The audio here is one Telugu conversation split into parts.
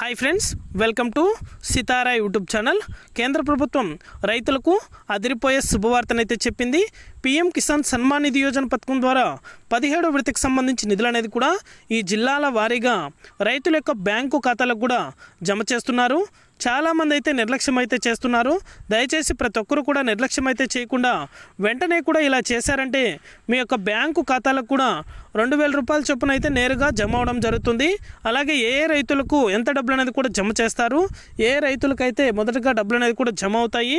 Hi friends welcome to Sitara YouTube channel. కేంద్ర ప్రభుత్వం రైతులకు అదిరిపోయే శుభవార్తనైతే చెప్పింది. పీఎం కిసాన్ సన్మాన్ నిధి యోజన పథకం ద్వారా పదిహేడో విడతకు సంబంధించి నిధులు అనేది కూడా ఈ జిల్లాల వారీగా రైతుల యొక్క బ్యాంకు ఖాతాలకు కూడా జమ చేస్తున్నారు. చాలామంది అయితే నిర్లక్ష్యం అయితే చేస్తున్నారు. దయచేసి ప్రతి ఒక్కరు కూడా నిర్లక్ష్యం అయితే చేయకుండా వెంటనే కూడా ఇలా చేశారంటే మీ యొక్క బ్యాంకు ఖాతాలకు కూడా రెండు వేల రూపాయల చొప్పున అయితే నేరుగా జమ అవడం జరుగుతుంది. అలాగే ఏ ఏ రైతులకు ఎంత డబ్బులు అనేది కూడా జమ చేస్తారు. ఏ రైతులకైతే మొదటగా డబ్బులు అనేది కూడా జమ అవుతాయి.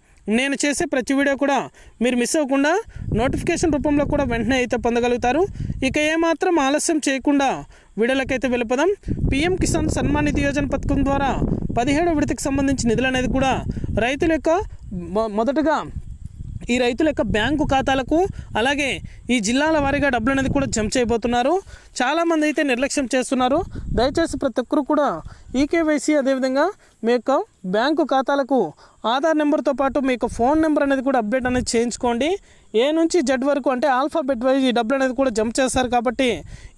నేను చేసే ప్రతి వీడియో కూడా మీరు మిస్ అవ్వకుండా నోటిఫికేషన్ రూపంలో కూడా వెంటనే అయితే పొందగలుగుతారు. ఇక ఏమాత్రం ఆలస్యం చేయకుండా వీడియోలకైతే వెళ్ళిపోదాం. పీఎం కిసాన్ సన్మాన్ నిధి యోజన పథకం ద్వారా పదిహేడో విడతకు సంబంధించి నిధులు అనేది కూడా రైతుల యొక్క మొదటగా ఈ రైతుల యొక్క బ్యాంకు ఖాతాలకు అలాగే ఈ జిల్లాల వారీగా డబ్బులు అనేది కూడా జమ చేయబోతున్నారు. చాలామంది అయితే నిర్లక్ష్యం చేస్తున్నారు. దయచేసి ప్రతి ఒక్కరు కూడా ఈకేవైసీ అదేవిధంగా మీ యొక్క బ్యాంకు ఖాతాలకు ఆధార్ నెంబర్తో పాటు మీ యొక్క ఫోన్ నెంబర్ అనేది కూడా అప్డేట్ అనేది చేయించుకోండి. ఏ నుంచి జెడ్ వరకు అంటే ఆల్ఫాబెట్ వైజ్ ఈ డబ్బులు అనేది కూడా జమ చేస్తారు కాబట్టి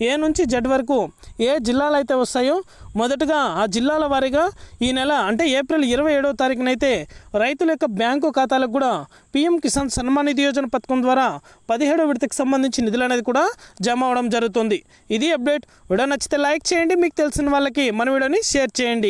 ఏ నుంచి జెడ్ వరకు ఏ జిల్లాలు అయితే వస్తాయో మొదటగా ఆ జిల్లాల వారీగా ఈ నెల అంటే ఏప్రిల్ ఇరవై ఏడవ తారీఖునైతే రైతుల యొక్క బ్యాంకు ఖాతాలకు కూడా పీఎం కిసాన్ సన్మాన్ నిధి యోజన పథకం ద్వారా పదిహేడో విడతకు సంబంధించి నిధులు అనేది కూడా జమ అవడం జరుగుతుంది. ఇది అప్డేట్. వీడియో నచ్చితే లైక్ చేయండి. మీకు తెలిసిన వాళ్ళకి మన వీడియోని షేర్ చేయండి.